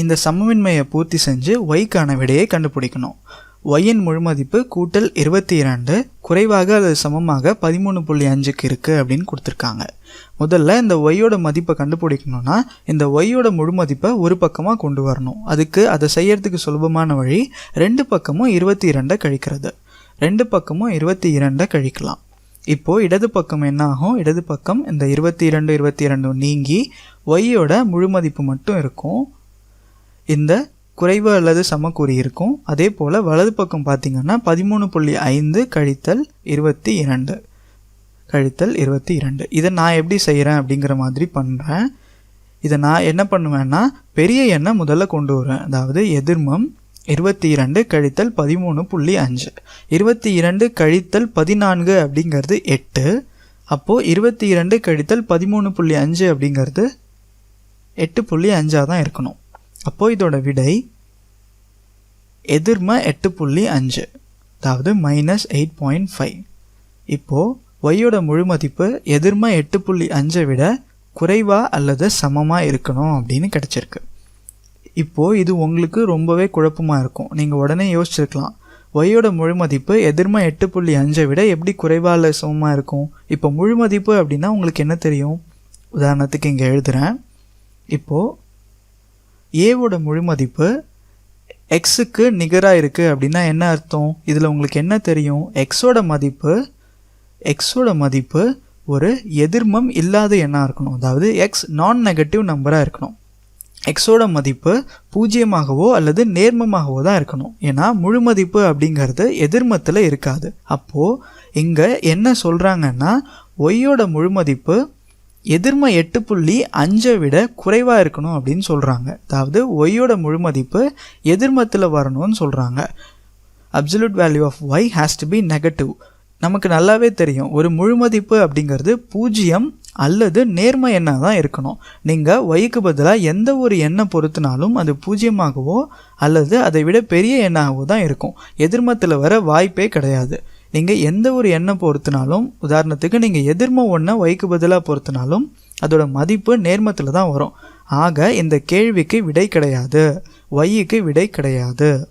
இந்த சமமின்மையை பூர்த்தி செஞ்சு ஒய்க்கான விடையை கண்டுபிடிக்கணும். ஒய்யின் முழுமதிப்பு கூட்டல் இருபத்தி இரண்டு குறைவாக அது சமமாக பதிமூணு புள்ளி அஞ்சுக்கு இருக்குது அப்படின்னு கொடுத்துருக்காங்க. முதல்ல இந்த ஒய்யோட மதிப்பை கண்டுபிடிக்கணும்னா இந்த ஒய்யோட முழுமதிப்பை ஒரு பக்கமாக கொண்டு வரணும். அதுக்கு அதை செய்யறதுக்கு சுலபமான வழி ரெண்டு பக்கமும் இருபத்தி இரண்டை கழிக்கிறது. ரெண்டு பக்கமும் இருபத்தி இரண்டை கழிக்கலாம். இப்போது இடது பக்கம் என்ன ஆகும் இடது பக்கம் இந்த இருபத்தி இரண்டு இருபத்தி இரண்டும் நீங்கி ஒய்யோட முழுமதிப்பு மட்டும் இருக்கும். இந்த குறைவு அல்லது சமக்குறி இருக்கும். அதே போல் வலது பக்கம் பார்த்திங்கன்னா பதிமூணு புள்ளி ஐந்து கழித்தல் இருபத்தி இரண்டு. கழித்தல் இருபத்தி இரண்டு. இதை நான் எப்படி செய்கிறேன் அப்படிங்கிற மாதிரி பண்ணுறேன் இதை நான் என்ன பண்ணுவேன்னா பெரிய எண்ணை முதல்ல கொண்டு வருவேன். அதாவது எதிர்மம் இருபத்தி இரண்டு கழித்தல் பதிமூணு புள்ளி அஞ்சு இருபத்தி இரண்டு கழித்தல் பதினான்கு அப்படிங்கிறது எட்டு. அப்போது இருபத்தி இரண்டு கழித்தல் பதிமூணு புள்ளி அஞ்சு அப்படிங்கிறது எட்டு புள்ளி அஞ்சாக தான் இருக்கணும். அப்போது இதோட விடை எதிர்ம எட்டு புள்ளி அஞ்சு. அதாவது மைனஸ் எயிட் பாயிண்ட் ஃபைவ் இப்போது ஒய்யோட முழு மதிப்பு எதிர்ம எட்டு புள்ளி அஞ்சை விட குறைவாக அல்லது சமமாக இருக்கணும் அப்படின்னு கிடச்சிருக்கு. இப்போது இது உங்களுக்கு ரொம்பவே குழப்பமாக இருக்கும். நீங்கள் உடனே யோசிச்சிருக்கலாம். ஒய்யோட முழு மதிப்பு எதிர்ம எட்டு புள்ளி அஞ்சை விட எப்படி குறைவா இல்லை சமமாக இருக்கும்? இப்போ முழு மதிப்பு அப்படின்னா உங்களுக்கு என்ன தெரியும்? உதாரணத்துக்கு இங்கே எழுதுகிறேன் இப்போது ஏவோட முழு மதிப்பு எக்ஸுக்கு நிகராக இருக்குது அப்படின்னா என்ன அர்த்தம்? இதில் உங்களுக்கு என்ன தெரியும்? எக்ஸோட மதிப்பு எக்ஸோட மதிப்பு ஒரு எதிர்மம் இல்லாத எண்ணாக இருக்கணும். அதாவது எக்ஸ் நான் நெகட்டிவ் நம்பராக இருக்கணும். எக்ஸோட மதிப்பு பூஜ்ஜியமாகவோ அல்லது நேர்மமாகவோ தான் இருக்கணும். ஏன்னா முழு மதிப்பு அப்படிங்கிறது எதிர்மத்தில் இருக்காது. அப்போது இங்கே என்ன சொல்கிறாங்கன்னா ஒய்யோட முழு மதிப்பு எதிர்ம எட்டு புள்ளி அஞ்சை விட குறைவாக இருக்கணும் அப்படின்னு சொல்கிறாங்க அதாவது ஒய்யோட முழு மதிப்பு எதிர்மத்தில் வரணும்னு சொல்கிறாங்க absolute value of y has to be negative நமக்கு நல்லாவே தெரியும். ஒரு முழு மதிப்பு அப்படிங்கிறது பூஜ்ஜியம் அல்லது நேர்ம எண்ணாக தான் இருக்கணும். நீங்கள் ஒய்க்கு பதிலாக எந்த ஒரு எண்ணை பொறுத்தினாலும் அது பூஜ்ஜியமாகவோ அல்லது அதை விட பெரிய எண்ணாகவோ தான் இருக்கும். எதிர்மத்தில் வர வாய்ப்பே கிடையாது. நீங்கள் எந்த ஒரு எண்ணம் பொறுத்தினாலும் உதாரணத்துக்கு நீங்கள் எதிர்ம ஒன்றை ஒய்க்கு பதிலாக பொறுத்தினாலும் அதோட மதிப்பு நேர்மத்தில் தான் வரும். ஆக இந்த கேள்விக்கு விடை கிடையாது. ஒய்க்கு விடை கிடையாது.